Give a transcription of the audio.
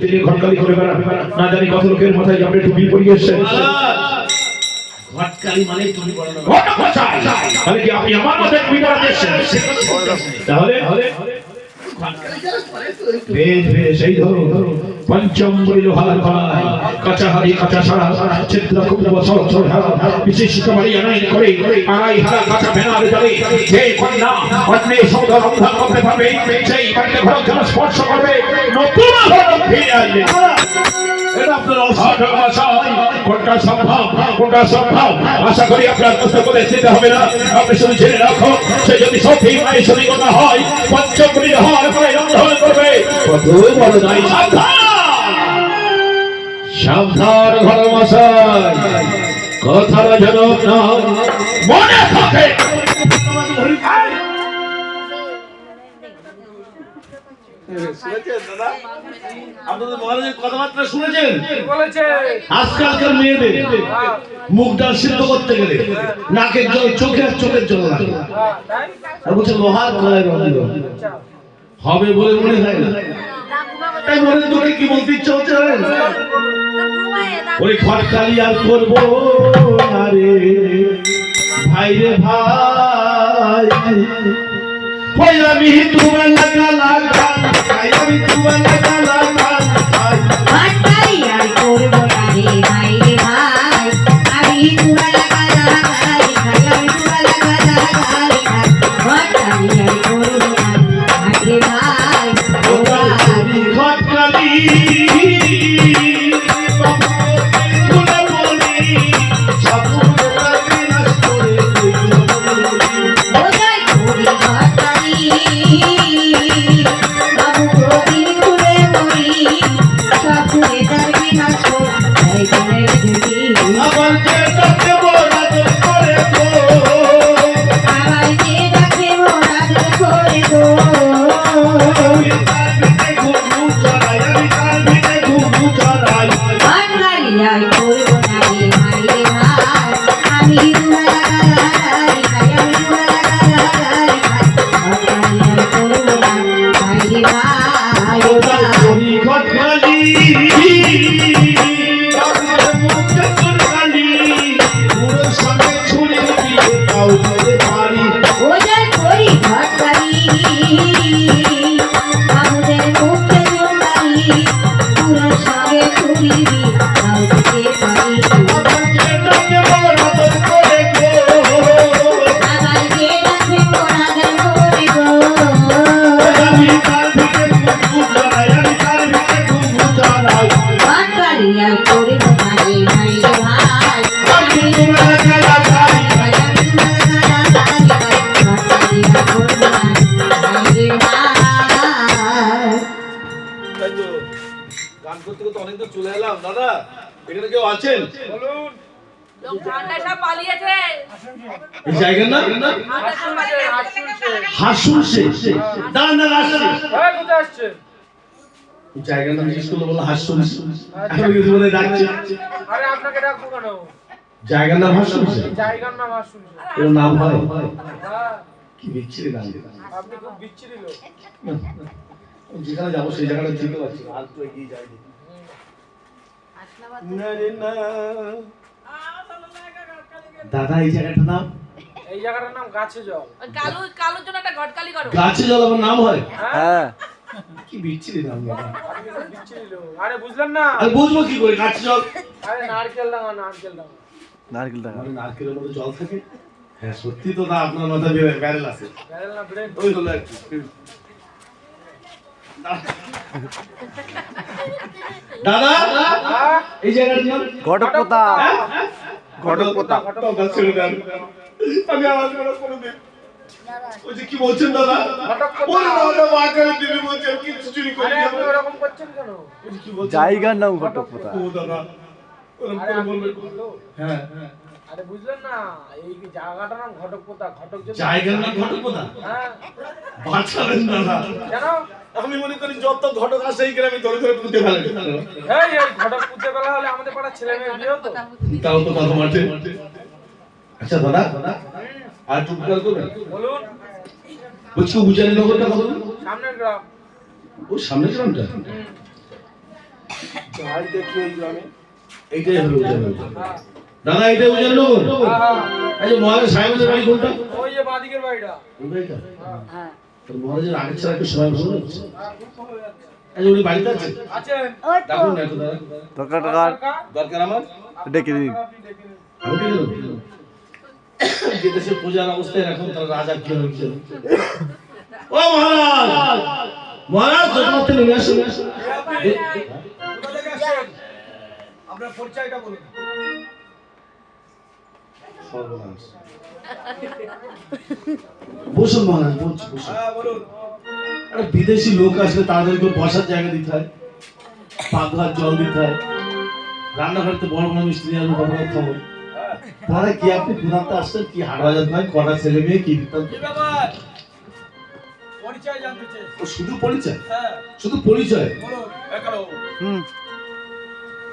তিনি ঘটকালি করে বেড়ান। না জানি কত লোকের মাথায় আপনি টুপি পরিয়ে এসছেন। মানে তুমি বলো না তাহলে কি আপনি আমার মাথায় টুপি পরাতে এসেছেন? তাহলে? বেশ বেশ এই ধরো পঞ্চম বলিল হালাল করাই কাঁচা হারি কাঁচা সারা কুম্ভ হারা বিশিষ্ট করে আড়াই হারা কাঁচা ভেনার জলে যে কন্যা অন্যের শব্দ রন্ধন করতে পারবে সেই বাড়িতে ঘর যেন স্পর্শ করবে নতুন ঘর ফিরে আসবে। এটা আপনার আঠারো মাস কোনটা সম্ভব? কোনটা সম্ভব? আশা করি আপনার কষ্ট করে যেতে হবে না। আপনি শুধু জেনে রাখুন সে যদি সত্যি মায়ের সঠিকতা হয় পঞ্চমী হওয়ার পরে রন্ধন করবে। কত বড় নাই সাবধান! সাবধান ঘর কথাটা যেন মনে থাকে। কথাবার্তা শুনেছেন আজকালকার করতে গেলে নাকের চোখের লোহার হবে বলে মনে হয় না। তাই মনে তোকে কি বলতে ইচ্ছা হচ্ছে ওই খটকালি আর করব আরে ভাই রে ভাই। ওই আমি তোমার লাগা লাগা আমি তোমার লাগা লাগা ওজাই gonna ভাটকারি বাবু ভাই করব না ভাই ভাই গান করতে করতে চলে এলাম দাদা এখানে কেউ আছেন বলুন হাসুন সে দাঁড়ান আসছে হ্যাঁ কোথায় আসছেন এই জায়গার নাম জিজ্ঞেস করল বলল হাসুন এখন কিছু বলে ডাকছে। আরে আপনাকে ডাকবো কেন? জায়গার নাম হাসুন জায়গার নাম এর নাম হয়? হ্যাঁ। কি বিচ্ছিরি নাম আপনি খুব বিচ্ছিরি লোক। যেখানে যাব সেই জায়গাটা চিনতে পারছি না। আর তো এগিয়ে। দাদা এই জায়গাটার নাম? এই জায়গাটার নাম গাছে জল। ওই কালু কালুর জন্য একটা ঘটকালি করো। গাছে জল আমার নাম হয়। হ্যাঁ। কি বিচ্ছিরি নাম দাদা আরে বুঝলেন না? আর বুঝব কি করে গাছে জল আরে নারকেল ডাঙা নারকেল ডাঙা মানে নারকেলের মধ্যে জল থাকে। হ্যাঁ সত্যি তো না আপনার মাথায় ব্যারেল আছে। ব্যারেল না ব্রেন ওই হলো আর কি। দাদা হ্যাঁ এই জায়গাটার নাম ঘটকপোতা ঘটকপোতা ঘটকপোতা ছেড়ে আমি আওয়াজ করে দিই ওই কি বলছেন দাদা? ওরে দাদা? মা করে দিবি বলছেন চুরি করে আপনি ওরকম করছেন কেন? কি বলছেন? জায়গার নাম ঘটকপোতা ও দাদা ওরকম করে আপনি বলবেন কি বলল? হ্যাঁ। হ্যাঁ আরে বুঝলেন না এই জায়গাটার নাম ঘটকপোতা ঘটক যদি জায়গার নাম ঘটকপোতা হ্যাঁ। দাদা। কেন? আমি মনে করি যত ঘটক আসে এই গ্রামে ধরে ধরে পুঁতে ফেলে এই এই ঘটক পুজো বেলা হলে আমাদের পাড়ার ছেলে মেয়ে বিয়ে হতো তাও তো কথা মাঠে আচ্ছা দাদা। আর উপকার করবেন বলুন। বলছি উজানি নগরটা কত সামনের গ্রাম। ও সামনে গ্রামটা? ওই গ্রামে। এইটাই হলো উজান দাদা এইটাই উজান নগর? এই যে মহারাজ সাহেবের বাড়ি কোনটা? ওই যে বাদিকের বাড়িটা। ওই বাড়িটা হ্যাঁ। তোর মহারাজের আগের ছাড়া একটু সময় বসে যাচ্ছে এই উনি বাড়িতে আছে? আছেন ওই না একটু দাদা। দরকার দরকার। আমার? ডেকে দিন। আমি? যে দেশের পূজার অবস্থায় এখন তার রাজা কি হচ্ছে ও মহারাজ! মহারাজ চক্রবর্তী নেমে আসুন। আপনার পরিচয়টা বলুন সর্বনাশ। বসুন মহারাজ বলছি বসুন। হ্যাঁ বলুন। একটা বিদেশি লোক আসলে তাদেরকে বসার জায়গা দিতে হয় পাক জল দিতে হয়। রান্নাঘরে তো বড় বড় আসবে বড় বড় পরে কি আপনি কোথাতে আসছেন? কি হাটবাজার নয় কটা ছেলে মেয়ে কি বৃত্তান্ত? কি ব্যাপার? পরিচয় জানতে চেয়ে শুধু পরিচয়? হ্যাঁ। শুধু পরিচয়? বলুন হুম।